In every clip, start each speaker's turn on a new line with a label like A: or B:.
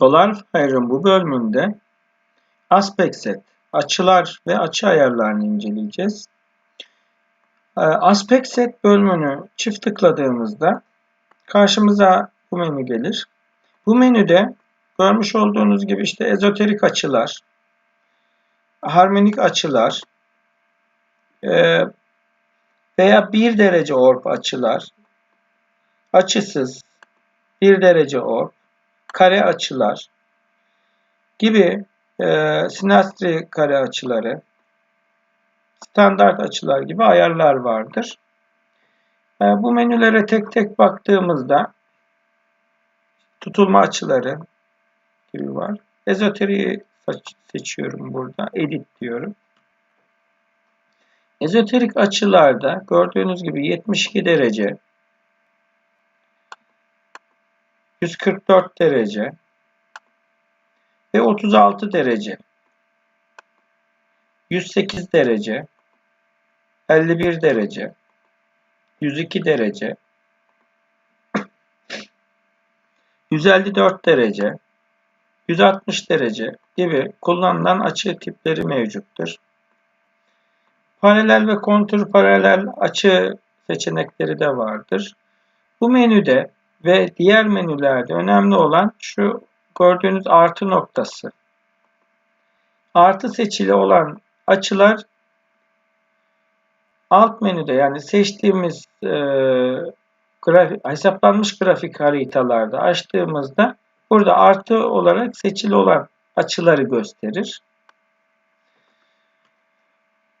A: SolarFire'ın bu bölümünde aspect set, açılar ve açı ayarlarını inceleyeceğiz. Ee, aspect set bölümünü çift tıkladığımızda karşımıza bu menü gelir. Bu menüde görmüş olduğunuz gibi işte ezoterik açılar, harmonik açılar e, veya bir derece orb açılar, açısız, bir derece orb, kare açılar gibi e, sinastri kare açıları, standart açılar gibi ayarlar vardır. E, bu menülere tek tek baktığımızda tutulma açıları gibi var. Ezoteriği seçiyorum burada. Edit diyorum. Ezoterik açılarda gördüğünüz gibi 72 derece, 144 derece ve 36 derece. 108 derece, 51 derece, 102 derece, 154 derece, 160 derece gibi kullanılan açı tipleri mevcuttur. Paralel ve kontur paralel açı seçenekleri de vardır. Bu menüde ve diğer menülerde önemli olan şu gördüğünüz artı noktası. Artı seçili olan açılar alt menüde yani seçtiğimiz e, grafik, hesaplanmış grafik haritalarda açtığımızda burada artı olarak seçili olan açıları gösterir.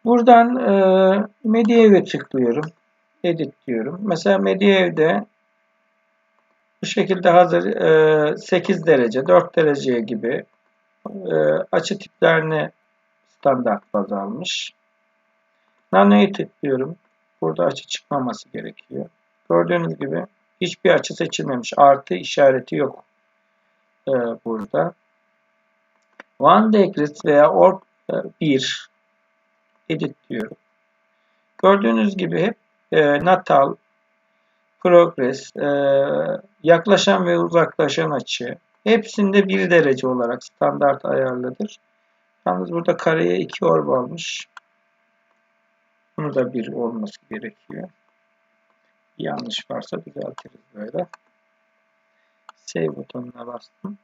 A: Buradan e, Mediev'e tıklıyorum. Edit diyorum. Mesela Mediev'de bu şekilde hazır 8 e, derece, 4 derece gibi e, açı tiplerini standart baz almış. Nano'yu tıklıyorum. Burada açı çıkmaması gerekiyor. Gördüğünüz gibi hiçbir açı seçilmemiş. Artı işareti yok e, burada. One Decrease veya Orb 1 Edit diyorum. Gördüğünüz gibi hep natal, progress, e, yaklaşan ve uzaklaşan açı hepsinde bir derece olarak standart ayarlıdır. Yalnız burada kareye 2 orb almış. Bunu da bir olması gerekiyor. Yanlış varsa düzeltiriz böyle. Save butonuna bastım.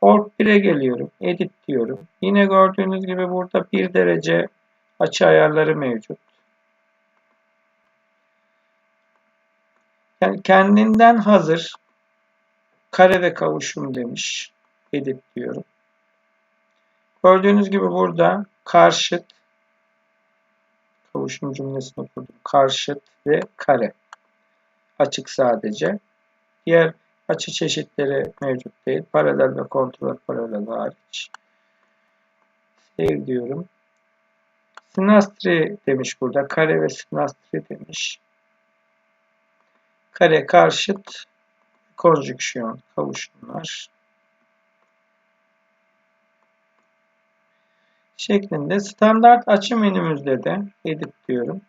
A: Orb 1'e geliyorum. Edit diyorum. Yine gördüğünüz gibi burada bir derece açı ayarları mevcut. Kendinden hazır kare ve kavuşum demiş. Edit diyorum. Gördüğünüz gibi burada karşıt kavuşum cümlesini kurdum. Karşıt ve kare. Açık sadece. Diğer açı çeşitleri mevcut değil. Paralel ve kontrol paralel hariç. Save diyorum. Sinastri demiş burada. Kare ve sinastri demiş. Kare karşıt konjüksiyon kavuşumlar şeklinde standart açı menümüzde de edit diyorum.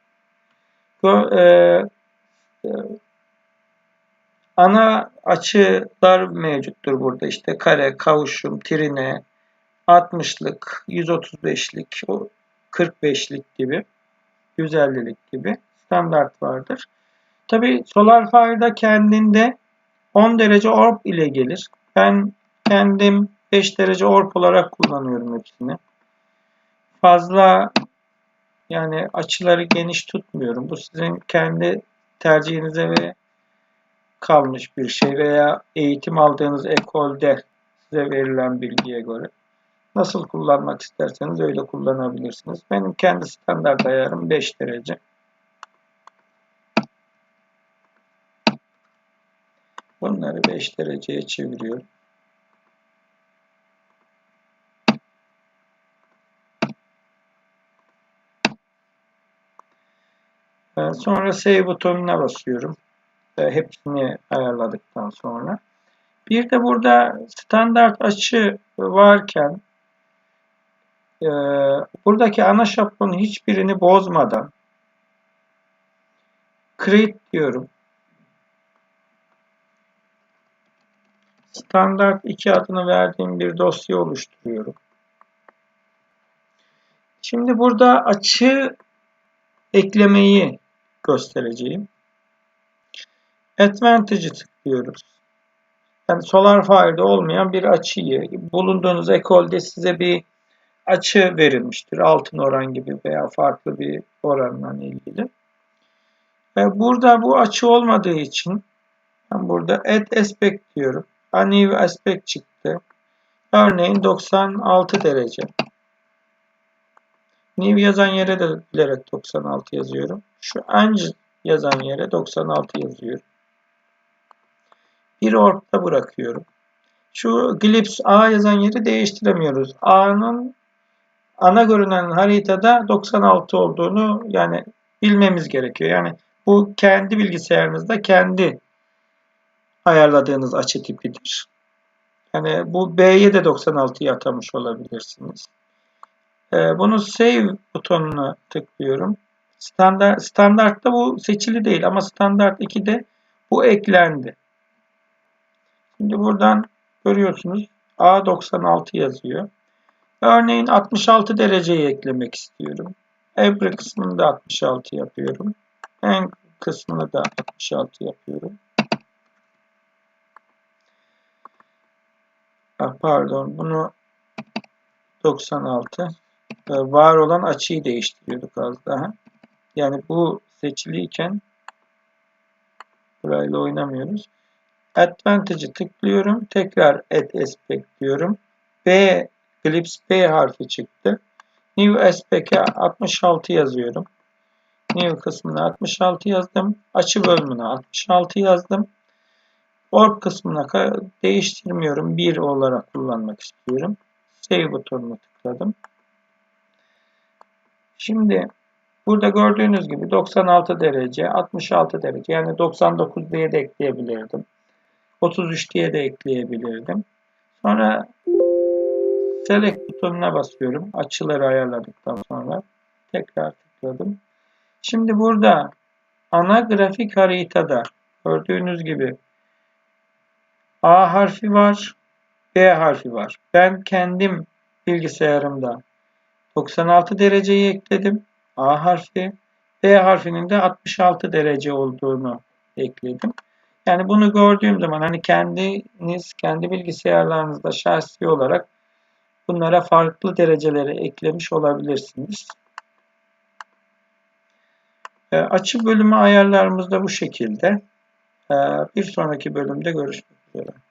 A: E, e, ana açılar mevcuttur burada. İşte kare, kavuşum, trine, 60'lık, 135'lik, 45'lik gibi, 150'lik gibi standart vardır. Tabi SolarFire'da kendinde 10 derece orb ile gelir. Ben kendim 5 derece orb olarak kullanıyorum hepsini. Fazla yani açıları geniş tutmuyorum. Bu sizin kendi tercihinize ve kalmış bir şey veya eğitim aldığınız ekolde size verilen bilgiye göre. Nasıl kullanmak isterseniz öyle kullanabilirsiniz. Benim kendi standart ayarım 5 derece. Bunları 5 dereceye çeviriyorum. Sonra Save butonuna basıyorum. Hepsini ayarladıktan sonra. Bir de burada standart açı varken e, buradaki ana şablonun hiçbirini bozmadan create diyorum. Standart 2 adını verdiğim bir dosya oluşturuyorum. Şimdi burada açı eklemeyi göstereceğim. Advantage'ı tıklıyoruz. Yani SolarFire'da olmayan bir açıyı bulunduğunuz ekolde size bir açı verilmiştir. Altın oran gibi veya farklı bir oranla ilgili. Ve burada bu açı olmadığı için ben burada add aspect diyorum. New aspect çıktı. Örneğin 96 derece. New yazan yere de bilerek 96 yazıyorum. Şu ange yazan yere 96 yazıyorum. Bir orta bırakıyorum. Şu Glips A yazan yeri değiştiremiyoruz. A'nın ana görünen haritada 96 olduğunu yani bilmemiz gerekiyor. Yani bu kendi bilgisayarınızda kendi ayarladığınız açı tipidir. Yani bu B'ye de 96'yı atamış olabilirsiniz. Ee, bunu Save butonuna tıklıyorum. Standart, standartta bu seçili değil ama standart 2'de bu eklendi. Şimdi buradan görüyorsunuz A96 yazıyor. Örneğin 66 dereceyi eklemek istiyorum. Every kısmını da 66 yapıyorum. En kısmını da 66 yapıyorum. Pardon bunu 96 ee, var olan açıyı değiştiriyorduk az daha. Yani bu seçiliyken burayla oynamıyoruz. Advantage'ı tıklıyorum. Tekrar Add Aspect diyorum. B, Glips B harfi çıktı. New Aspect'e 66 yazıyorum. New kısmına 66 yazdım. Açı bölümüne 66 yazdım. Orb kısmına değiştirmiyorum. 1 olarak kullanmak istiyorum. Save butonuna tıkladım. Şimdi burada gördüğünüz gibi 96 derece, 66 derece yani 99 diye de ekleyebilirdim. 33 diye de ekleyebilirdim. Sonra Select butonuna basıyorum. Açıları ayarladıktan sonra tekrar tıkladım. Şimdi burada ana grafik haritada gördüğünüz gibi A harfi var, B harfi var. Ben kendim bilgisayarımda 96 dereceyi ekledim. A harfi. B harfinin de 66 derece olduğunu ekledim. Yani bunu gördüğüm zaman hani kendiniz kendi bilgisayarlarınızda şahsi olarak bunlara farklı dereceleri eklemiş olabilirsiniz. E, açı bölümü ayarlarımız da bu şekilde. E, bir sonraki bölümde görüşmek you know.